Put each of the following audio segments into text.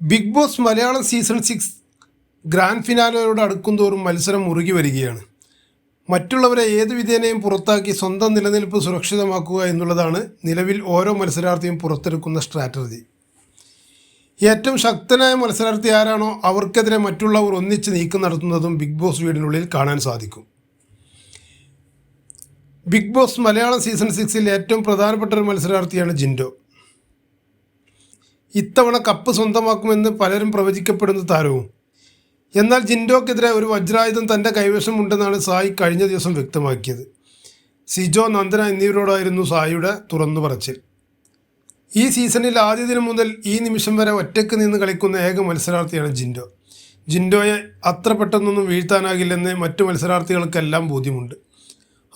Big boss Malayalam season six grand ഫിനാലയോട് അടുക്കുംതോറും മത്സരം മുറുകി വരികയാണ്. മറ്റുള്ളവരെ ഏത് വിധേനയും പുറത്താക്കി സ്വന്തം നിലനിൽപ്പ് സുരക്ഷിതമാക്കുക എന്നുള്ളതാണ് നിലവിൽ ഓരോ മത്സരാർത്ഥിയും പുറത്തെടുക്കുന്ന സ്ട്രാറ്റജി ഏറ്റവും ശക്തനായ മത്സരാർത്ഥി ആരാണോ അവർക്കെതിരെ മറ്റുള്ളവർ ഒന്നിച്ച് നീക്കം നടത്തുന്നതും ബിഗ് ബോസ് വീടിനുള്ളിൽ കാണാൻ സാധിക്കും. ബിഗ് ബോസ് മലയാളം സീസൺ സിക്സിൽ ഏറ്റവും പ്രധാനപ്പെട്ട ഒരു മത്സരാർത്ഥിയാണ് ജിൻഡോ. ഇത്തവണ കപ്പ് സ്വന്തമാക്കുമെന്ന് പലരും പ്രവചിക്കപ്പെടുന്ന താരവും. എന്നാൽ ജിൻഡോക്കെതിരെ ഒരു വജ്രായുധം തന്റെ കൈവശമുണ്ടെന്നാണ് സായി കഴിഞ്ഞ ദിവസം വ്യക്തമാക്കിയത്. സിജോ നന്ദന എന്നിവരോടായിരുന്നു സായിയുടെ തുറന്നു പറച്ചിൽ. ഈ സീസണിൽ ആദ്യ ദിനം മുതൽ ഈ നിമിഷം വരെ ഒറ്റയ്ക്ക് നിന്ന് കളിക്കുന്ന ഏക മത്സരാർത്ഥിയാണ് ജിൻഡോ. ജിൻഡോയെ അത്ര പെട്ടെന്നൊന്നും വീഴ്ത്താനാകില്ലെന്ന് മറ്റു മത്സരാർത്ഥികൾക്കെല്ലാം ബോധ്യമുണ്ട്.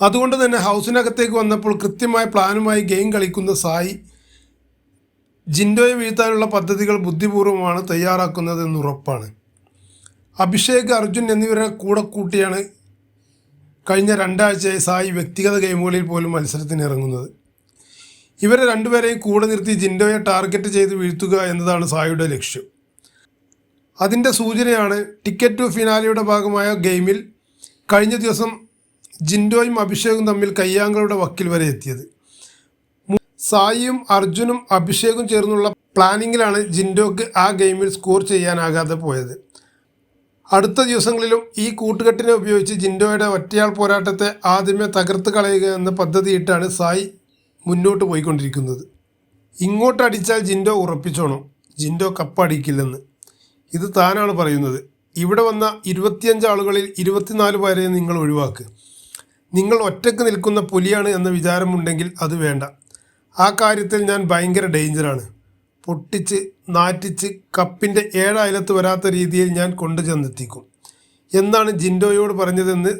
അതുകൊണ്ട് തന്നെ ഹൗസിനകത്തേക്ക് വന്നപ്പോൾ കൃത്യമായ പ്ലാനുമായി ഗെയിം കളിക്കുന്ന സായി ജിൻഡോയെ വീഴ്ത്താനുള്ള പദ്ധതികൾ ബുദ്ധിപൂർവമാണ് തയ്യാറാക്കുന്നതെന്ന് ഉറപ്പാണ്. അഭിഷേക് അർജുൻ എന്നിവരെ കൂടെ കൂട്ടിയാണ് കഴിഞ്ഞ രണ്ടാഴ്ചയായി സായി വ്യക്തിഗത ഗെയിമുകളിൽ പോലും മത്സരത്തിന് ഇറങ്ങുന്നത്. ഇവരെ രണ്ടുപേരെയും കൂടെ നിർത്തി ജിൻഡോയെ ടാർഗറ്റ് ചെയ്ത് വീഴ്ത്തുക എന്നതാണ് സായിയുടെ ലക്ഷ്യം. അതിന്റെ സൂചനയാണ് ടിക്കറ്റ് ടു ഫിനാലിയുടെ ഭാഗമായ ഗെയിമിൽ കഴിഞ്ഞ ദിവസം ജിൻഡോയും അഭിഷേകും തമ്മിൽ കയ്യാങ്കളുടെ വക്കിൽ വരെ എത്തിയത്. സായിയും അർജുനും അഭിഷേകും ചേർന്നുള്ള പ്ലാനിങ്ങിലാണ് ജിൻഡോക്ക് ആ ഗെയിമിൽ സ്കോർ ചെയ്യാനാകാതെ പോയത്. അടുത്ത ദിവസങ്ങളിലും ഈ കൂട്ടുകെട്ടിനെ ഉപയോഗിച്ച് ജിൻഡോയുടെ ഒറ്റയാൾ പോരാട്ടത്തെ ആദ്യമേ തകർത്ത് കളയുക എന്ന പദ്ധതിയിട്ടാണ് സായി മുന്നോട്ട് പോയിക്കൊണ്ടിരിക്കുന്നത്. ഇങ്ങോട്ടടിച്ചാൽ ജിൻഡോ ഉറപ്പിച്ചോണം. ജിൻഡോ കപ്പടിക്കില്ലെന്ന്. ഇത് താനാണ് പറയുന്നത്. ഇവിടെ വന്ന ഇരുപത്തിയഞ്ച് ആളുകളിൽ ഇരുപത്തിനാല് പേരെ നിങ്ങൾ ഒഴിവാക്കുക നിങ്ങൾ ഒറ്റയ്ക്ക് നിൽക്കുന്ന പുലിയാണ് എന്ന വിചാരമുണ്ടെങ്കിൽ അത് വേണ്ട. ആ കാര്യത്തിൽ ഞാൻ ഭയങ്കര ഡേഞ്ചറാണ്. പൊട്ടിച്ച് നാറ്റിച്ച് കപ്പിന്റെ ഏഴയലത്ത് വരാത്ത രീതിയിൽ ഞാൻ കൊണ്ടു ചെന്നെത്തിക്കും. എന്നാണ് ജിൻഡോയോട് പറഞ്ഞതെന്ന്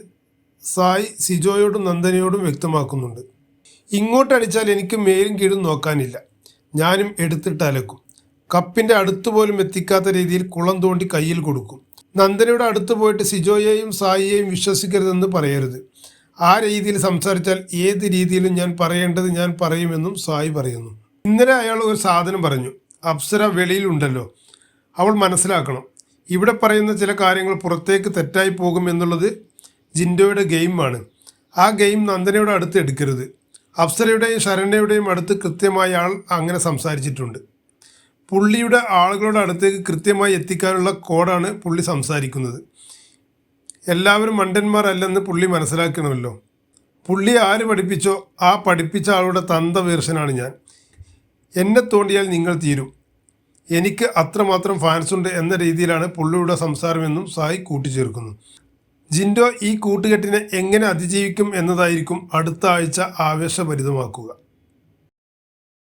സായി സിജോയോടും നന്ദനയോടും വ്യക്തമാക്കുന്നുണ്ട്. ഇങ്ങോട്ടടിച്ചാൽ എനിക്ക് മേലും കീഴും നോക്കാനില്ല. ഞാനും എടുത്തിട്ട് അലക്കും. കപ്പിന്റെ അടുത്ത് പോലും എത്തിക്കാത്ത രീതിയിൽ കുളം തോണ്ടി കയ്യിൽ കൊടുക്കും. നന്ദനയുടെ അടുത്ത് പോയിട്ട് സിജോയെയും സായിയെയും വിശ്വസിക്കരുതെന്ന് പറയരുത്. ആ രീതിയിൽ സംസാരിച്ചാൽ ഏത് രീതിയിലും ഞാൻ പറയേണ്ടത് ഞാൻ പറയുമെന്നും സായി പറയുന്നു. ഇന്നലെ അയാൾ ഒരു സാധനം പറഞ്ഞു. അപ്സര വെളിയിലുണ്ടല്ലോ. അവൾ മനസ്സിലാക്കണം. ഇവിടെ പറയുന്ന ചില കാര്യങ്ങൾ പുറത്തേക്ക് തെറ്റായി പോകും എന്നുള്ളത് ജിൻഡോയുടെ ഗെയിമാണ്. ആ ഗെയിം നന്ദനയുടെ അടുത്ത് എടുക്കരുത്. അപ്സരയുടെയും ശരണ്യയുടെയും അടുത്ത് കൃത്യമായി ആൾ അങ്ങനെ സംസാരിച്ചിട്ടുണ്ട്. പുള്ളിയുടെ ആളുകളുടെ അടുത്തേക്ക് കൃത്യമായി എത്തിക്കാനുള്ള കോഡാണ് പുള്ളി സംസാരിക്കുന്നത്. എല്ലാവരും മണ്ടന്മാരല്ലെന്ന് പുള്ളി മനസ്സിലാക്കണമല്ലോ. പുള്ളി ആര് പഠിപ്പിച്ചോ ആ പഠിപ്പിച്ച ആളുടെ തന്ത വീർഷനാണ് ഞാൻ. എന്നെ തോണ്ടിയാൽ നിങ്ങൾ തീരും. എനിക്ക് അത്രമാത്രം ഫാൻസ് ഉണ്ട് എന്ന രീതിയിലാണ് പുള്ളിയുടെ സംസാരമെന്നും സായി കൂട്ടിച്ചേർക്കുന്നു. ജിൻഡോ ഈ കൂട്ടുകെട്ടിനെ എങ്ങനെ അതിജീവിക്കും എന്നതായിരിക്കും അടുത്ത ആഴ്ച ആവേശഭരിതമാക്കുക.